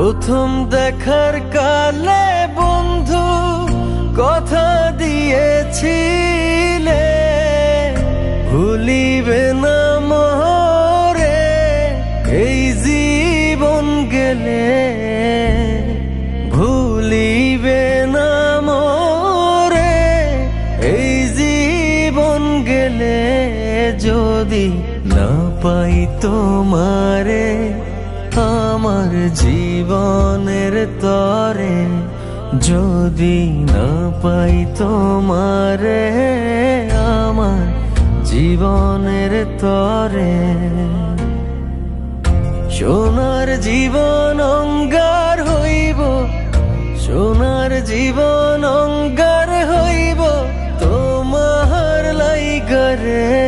প্রথম দেখার কালে বন্ধু কথা দিয়েছিলে। ভুলিবে না মোরে এই জীবন গেলে। ভুলিবে না মোরে এই জীবন গেলে। যদি না পাই তোমারে আমার জীবনের তরে যদি না পাই তোমার, আমার জীবনের তরে। সোনার জীবন অঙ্গার হইব, সোনার জীবন অঙ্গার হইব, তোমার লাইগারে।